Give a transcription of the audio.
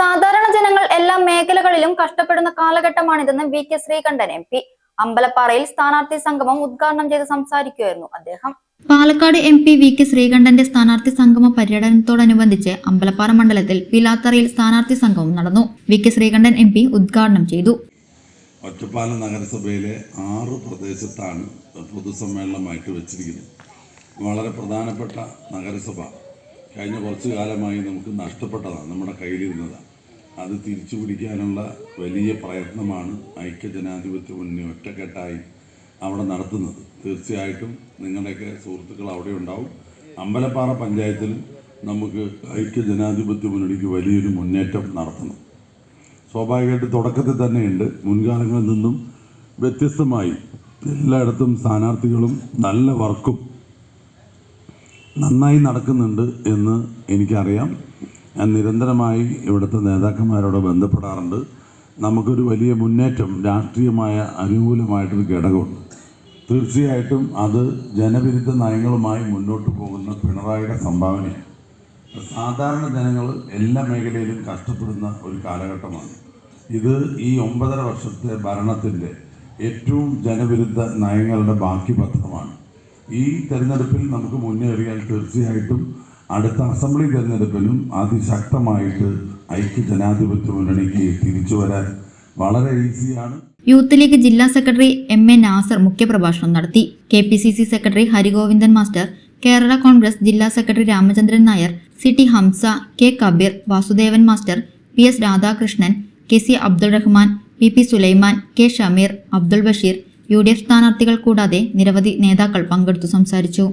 സാധാരണ ജനങ്ങൾ എല്ലാ മേഖലകളിലും കഷ്ടപ്പെടുന്ന കാലഘട്ടമാണിതെന്ന് V K Sreekandan M P. അമ്പലപ്പാറയിൽ സ്ഥാനാർത്ഥി സംഗമം ഉദ്ഘാടനം ചെയ്ത് സംസാരിക്കുകയായിരുന്നു അദ്ദേഹം. Palakkad M P V K ശ്രീകണ്ഠന്റെ സ്ഥാനാർത്ഥി സംഗമ പര്യടനത്തോടനുബന്ധിച്ച് അമ്പലപ്പാറ മണ്ഡലത്തിൽ പിലാത്തറയിൽ സ്ഥാനാർത്ഥി സംഗമം നടന്നു. V K Sreekandan M P ഉദ്ഘാടനം ചെയ്തു. ഒറ്റപ്പാലം നഗരസഭയിലെ ആറ് പ്രദേശത്താണ് പൊതുസമ്മേളനമായിട്ട് വെച്ചിരിക്കുന്നത്. വളരെ പ്രധാനപ്പെട്ട നഗരസഭ. കഴിഞ്ഞ കുറച്ചു കാലമായി നമുക്ക് നഷ്ടപ്പെട്ടതാണ് നമ്മുടെ കയ്യിലിരുന്നതാണ്. അത് തിരിച്ചു പിടിക്കാനുള്ള വലിയ പ്രയത്നമാണ് ഐക്യജനാധിപത്യ മുന്നണി ഒറ്റക്കെട്ടായി അവിടെ നടത്തുന്നത്. തീർച്ചയായിട്ടും നിങ്ങളുടെയൊക്കെ സുഹൃത്തുക്കൾ അവിടെ ഉണ്ടാവും. അമ്പലപ്പാറ പഞ്ചായത്തിൽ നമുക്ക് ഐക്യജനാധിപത്യ മുന്നണിക്ക് വലിയൊരു മുന്നേറ്റം നടത്തണം. സ്വാഭാവികമായിട്ട് തുടക്കത്തിൽ തന്നെയുണ്ട്. മുൻകാലങ്ങളിൽ നിന്നും വ്യത്യസ്തമായി എല്ലായിടത്തും സ്ഥാനാർത്ഥികളും നല്ല വർക്കും നന്നായി നടക്കുന്നുണ്ട് എന്ന് എനിക്കറിയാം. ഞാൻ നിരന്തരമായി ഇവിടുത്തെ നേതാക്കന്മാരോട് ബന്ധപ്പെടാറുണ്ട്. നമുക്കൊരു വലിയ മുന്നേറ്റം രാഷ്ട്രീയമായ അനുകൂലമായിട്ടൊരു ഘടകമുണ്ട്. തീർച്ചയായിട്ടും അത് ജനവിരുദ്ധ നയങ്ങളുമായി മുന്നോട്ട് പോകുന്ന പിണറായിയുടെ സംഭാവനയാണ്. സാധാരണ ജനങ്ങൾ എല്ലാ മേഖലയിലും കഷ്ടപ്പെടുന്ന ഒരു കാലഘട്ടമാണ്. ഇത് ഈ ഒമ്പതര വർഷത്തെ ഭരണത്തിന്റെ ഏറ്റവും ജനവിരുദ്ധ നയങ്ങളുടെ ബാക്കി പത്രമാണ്. ഈ തെരഞ്ഞെടുപ്പിൽ നമുക്ക് മുന്നേറിയാൽ തീർച്ചയായിട്ടും അടുത്ത അസംബ്ലി തെരഞ്ഞെടുപ്പിലും അതിശക്തമായിട്ട് ഐക്യ ജനാധിപത്യ മുന്നണിക്ക് തിരിച്ചു വരാൻ വളരെ ഈസിയാണ്. യൂത്ത് ലീഗ് ജില്ലാ സെക്രട്ടറി എം എ നാസർ മുഖ്യപ്രഭാഷണം നടത്തി. K P C C secretary Harigovindan master Kerala Congress ജില്ലാ secretary Ramachandran Nair C T Hamsa K Kabeer Vasudevan master P S Radhakrishnan K C Abdul Rahman P P Sulaiman K Shameer Abdul Basheer U D F സ്ഥാനാർത്ഥികൾ കൂടാതെ നിരവധി നേതാക്കൾ പങ്കെടുത്തു സംസാരിച്ചു